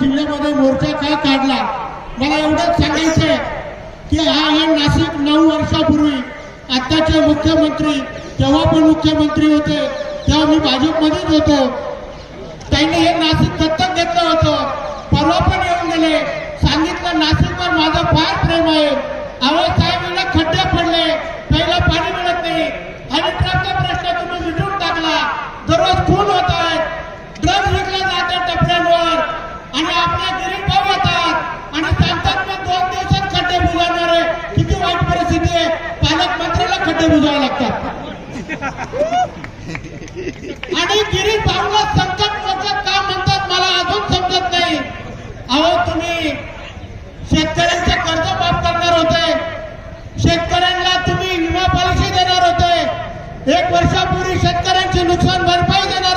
जिल्ह्यामध्ये मोर्चा का काढला? मला एवढंच सांगायचंय की हा हे नाशिक नऊ वर्षापूर्वी आत्ताचे मुख्यमंत्री तेव्हा पण मुख्यमंत्री होते तेव्हा मी भाजपमध्येच होतो. त्यांनी हे नाशिक दत्तक घेतलं होतं. परवा पण येऊन गेले. सांगितलं नाशिकवर माझं फार प्रेम आहे. अहो साहेब वेळेला खड्डे पडले प्यायला पाणी मिळत नाही आणि ट्रकचा प्रश्न तुम्ही मिटून टाकला दररोज खून होत आहेत ड्रग्ज विकले जाते टपऱ्यांवर आणि आपल्या गरीब भाऊ येतात आणि सांगतात मग दोन दिवसात खड्डे बुजवणार. आहे किती वाईट परिस्थिती आहे. पालकमंत्र्याला खड्डे बुजावे लागतात. आणि गिरीश भाऊला संकट मोचक का म्हणतात मला अजून समजत नाही. अहो तुम्ही शेतकऱ्यांचे कर्ज माफ करणार होते. शेतकऱ्यांना तुम्ही विमा पॉलिसी देणार होते. एक वर्षापूर्वी शेतकऱ्यांची नुकसान भरपाई देणार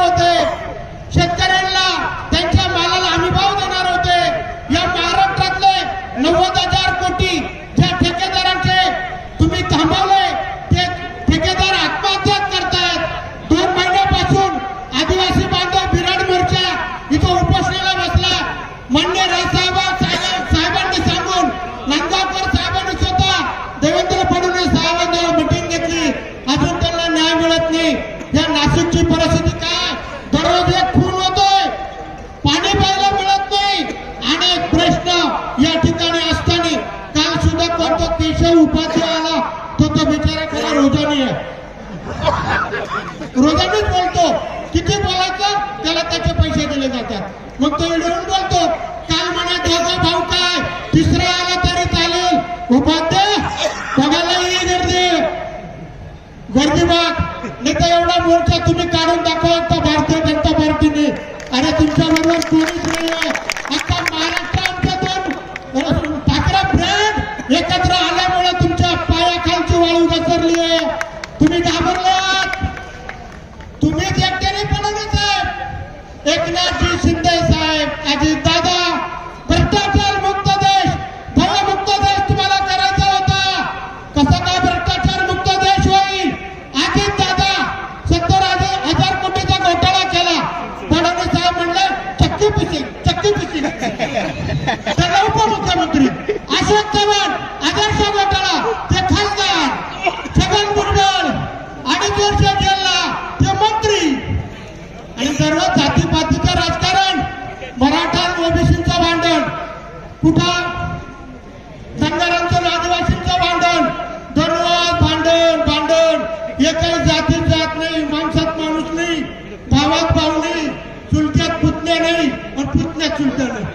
या नाशिकची परिस्थिती काय? दररोज एक खून होतोय पाणी प्यायला मिळत नाही. अनेक प्रश्न या ठिकाणी असताना काल सुद्धा कोणता केशव उपाध्याय आला तो तो बिचारा खरा रोजानी आहे. रोजानीच बोलतो. किती बोलायचं? त्याला त्याचे पैसे दिले जातात. मग तो येऊन बोलतो काल म्हणा त्याचा भाऊ काय? तिसरा आला तरी चालेल. उपाध्याय बघायला गर्दी. गर्दी बघ. नाही तर एवढा मोर्चा तुम्ही काढून दाखवा आता भारतीय जनता पार्टीने. अरे तुमच्या बरोबर कोणीच नाही आता महाराष्ट्र आमच्या दोन ठाकरे ब्रँड एकत्र आल्यामुळे तुमच्या पायाखालची वाळू घसरली आहे. तुम्ही घाबरलात. तुम्हीच एकट्याने पडवलं साहेब. एकनाथजी शिंदे साहेब अजित अशोक चव्हाण आदर्श घोटाळा ते खासदार छगन भुजबळ अडीच वर्ष जेलला ते मंत्री. आणि सर्व जातीपातीचं राजकारण मराठा ओबीसीचं भांडण. कुठं? धनगरांचं आदिवासींचं भांडण. दररोज भांडण भांडण. एकच जाती जात नाही माणसात माणूस नाही भावात भाऊ नाही चुलत्यात पुतण्या नाही पण पुतण्यात चुलत्या नाही.